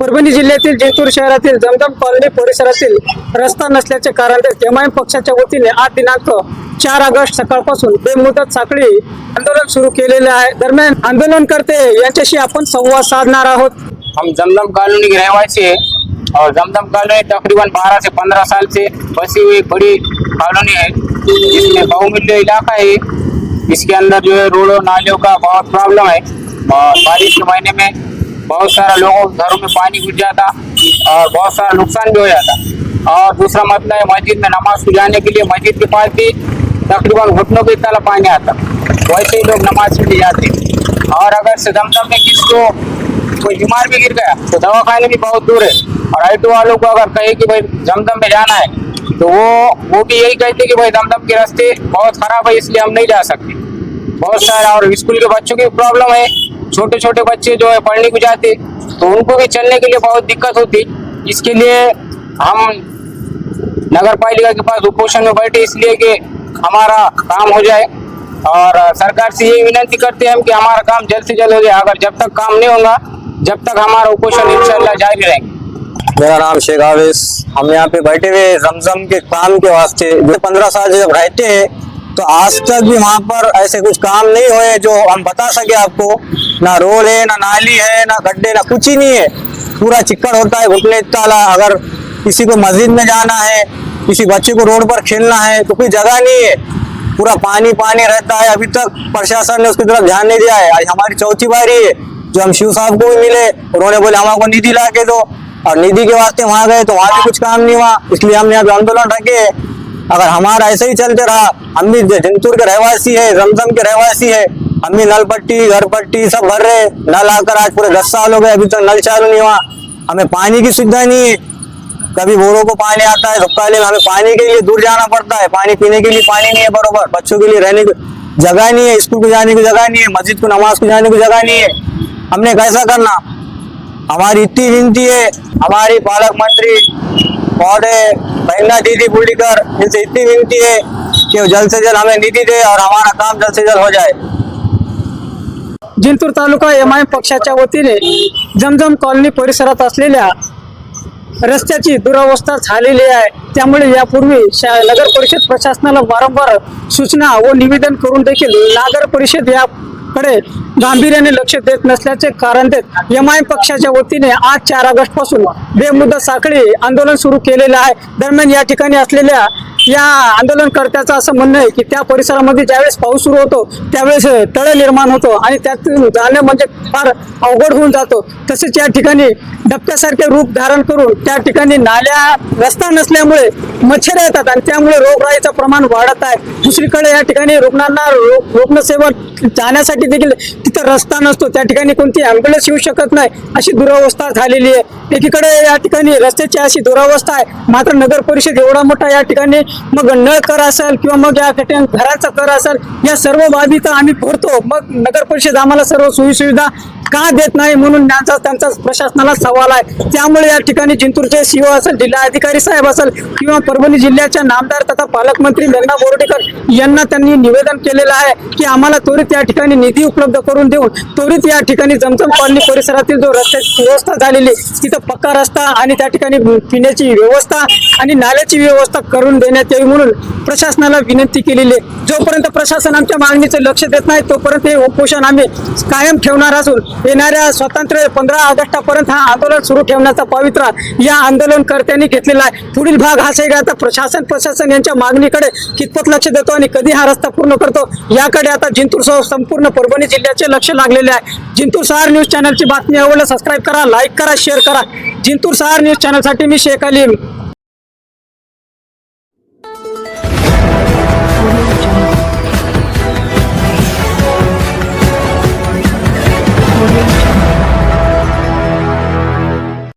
परभणी जिल्ह्यातील जिंतूर शहरातील जमदम कॉलनी परिसरातील रस्ता नसल्याचे कारण एमआयएम पक्षाच्या वतीने आठ दिनांक चार ऑगस्ट सकाळपासून बेमुदत साखळी आंदोलन सुरू केलेले आहे. दरम्यान आंदोलनकर्ते यांच्याशी आपण संवाद साधणार आहोत. हम जमदम कॉलोनी के रहवासी है और जमदम कॉलोनी तकरीबन 12 से 15 साल से बसी हुई बड़ी कॉलोनी है। जिसमें बहुमूल्य इलाका है। इसके अंदर जो है रोडों नालियों का बहुत प्रॉब्लम है। और बारिश के महीने में बहुत सारा लोगों के घरों में पानी घुस जाता और बहुत सारा नुकसान भी हो जाता। और दूसरा मतलब है, मस्जिद में नमाज़ को के लिए मस्जिद के पास भी तकरीबन घुटनों के तला पानी आता। वैसे ही लोग नमाज़ के लिए जाते और अगर से दमदम में किसको कोई बीमार भी गिर गया तो दवाखाने भी बहुत दूर है। और ऑटो वालों को अगर कहे कि भाई दमदम में जाना है तो वो वो भी यही कहते कि भाई दमदम के रास्ते बहुत खराब है, इसलिए हम नहीं जा सकते। बहुत सारा और स्कूल के बच्चों की प्रॉब्लम है। छोटे छोटे बच्चे जो है पढ़ने को जाते तो उनको भी चलने के लिए बहुत दिक्कत होती। इसके लिए हम नगर पालिका के पास उपोषण में बैठे, इसलिए कि हमारा काम हो जाए। और सरकार से यही विनती करते हैं हम कि हमारा काम जल्द से जल्द हो जाए। अगर जब तक काम नहीं होगा, जब तक हमारा उपोषण इंशाल्लाह जारी रहेंगे मेरा नाम शेख आवेश। हम यहाँ पे बैठे हुए जमजम के काम के वास्ते। जो पंद्रह साल जब रहते हैं तो आज तक भी वहाँ पर ऐसे कुछ काम नहीं हुए जो हम बता सके आपको। ना रोड है, ना नाली है, ना गड्ढे, ना कुछ ही नहीं है। पूरा चिक्कड़ होता है, घुटने ताला। अगर किसी को मस्जिद में जाना है, किसी बच्चे को रोड पर खेलना है तो कोई जगह नहीं है। पूरा पानी पानी रहता है। अभी तक प्रशासन ने उसकी तरफ़ ध्यान नहीं दिया है। आज हमारी चौथी बारी है। जो हम शिव साहब को भी मिले, उन्होंने बोले हमारे को निधि ला के दो। और निधि के वास्ते वहाँ गए तो वहाँ भी कुछ काम नहीं हुआ। इसलिए हमने पे आंदोलन रखे। अगर हमारा ऐसे ही चलते रहा, हम भी जंतुर के रहवासी है, रमजम के रहवासी है, हम भी नल पट्टी, घर पट्टी, सब भर रहे, नल आकर आज पूरे दस साल हो गए, अभी तक तो नल चालू नहीं हुआ। हमें पानी की सुविधा नहीं है। कभी बोरों को पानी आता है धुपकाले में हमें पानी के लिए दूर जाना पड़ता है। पानी पीने के लिए पानी नहीं है बरोबर। बच्चों के लिए रहने की जगह नहीं है, स्कूल को जाने की जगह नहीं है, मस्जिद को नमाज़ को जाने की जगह नहीं है। हमने कैसा करना? हमारी इतनी विनती है, हमारी पालक मंत्री महोदय महिला दीदी बुल्लीकर इनसे इतनी विनती है कि जल्द से जल्द हमें निधि दे और हमारा काम जल्द से जल्द हो जाए। Jintur taluka M I M पक्षाच्या वतीने जमजम कॉलनी परिसरात असलेल्या रस्त्याची दुरावस्था झालेली आहे. त्यामुळे यापूर्वी शा नगर परिषद प्रशासनाला वारंवार सूचना व निवेदन करून देखील नगर परिषद कडे गांभीर्याने लक्ष देत नसल्याचे कारण देत एम आय पक्षाच्या वतीने आज चार ऑगस्टपासून बेमुदत साखळी आंदोलन सुरू केलेलं आहे. दरम्यान या ठिकाणी असलेल्या या आंदोलनकर्त्याचं असं म्हणणं आहे की त्या परिसरामध्ये ज्यावेळेस पाऊस सुरू होतो त्यावेळेस तळ निर्माण होतो आणि त्यातून जाणं म्हणजे फार अवघड होऊन जातो. तसेच या ठिकाणी डबक्यासारखे रूप धारण करून त्या ठिकाणी नाल्या रस्ता नसल्यामुळे मच्छर येतात आणि त्यामुळे रोगराईचं प्रमाण वाढत आहे. दुसरीकडे या ठिकाणी रुग्णांना रो- रुग्णसेवा जाण्यासाठी देखील तिथं रस्ता नसतो. त्या ठिकाणी कोणती अँब्युलन्स येऊ शकत नाही अशी दुरावस्था झालेली आहे. एकीकडे या ठिकाणी रस्त्याची अशी दुरावस्था आहे. मात्र नगर परिषद एवढा मोठा या ठिकाणी मग नळ कर असेल किंवा मग या ठिकाणी घराचा कर असेल या सर्व बाबी तर आम्ही भरतो. मग नगर परिषद आम्हाला सर्व सोयीसुविधा का देत नाही म्हणून त्यांचा त्यांचा प्रशासनाला सवाल आहे. त्यामुळे या ठिकाणी जिंतूरचे सीओ असेल जिल्हा अधिकारी साहेब असेल किंवा परभणी जिल्ह्याच्या नामदार तथा पालकमंत्री मेघना बोर्डीकर यांना त्यांनी निवेदन केलेलं आहे की आम्हाला त्वरित या ठिकाणी निधी उपलब्ध करून देऊन त्वरित या ठिकाणी जमजम कॉलनी परिसरातील जो रस्त्याची व्यवस्था झालेली तिथं पक्का रस्ता आणि त्या ठिकाणी पिण्याची व्यवस्था आणि नाल्याची व्यवस्था करून देण्यात यावी म्हणून प्रशासनाला विनंती केलेली आहे. जोपर्यंत प्रशासन आमच्या मागणीचं लक्ष देत नाही तोपर्यंत हे उपोषण आम्ही कायम ठेवणार असून येणाऱ्या स्वातंत्र्य पंधरा ऑगस्टापर्यंत हा आंदोलन सुरू ठेवण्याचा पवित्रा या आंदोलनकर्त्यांनी घेतलेला आहे. पुढील भाग हा आहे आता प्रशासन प्रशासन यांच्या मागणीकडे कितपत लक्ष देतो आणि कधी हा रस्ता पूर्ण करतो याकडे आता जिंतूरसह संपूर्ण परभणी जिल्ह्याचे लक्ष लागलेले आहे. जिंतूर सहार न्यूज चॅनलची बातमी आवडलं सबस्क्राईब करा लाईक करा शेअर करा. जिंतूर सहार न्यूज चॅनलसाठी मी शेख अली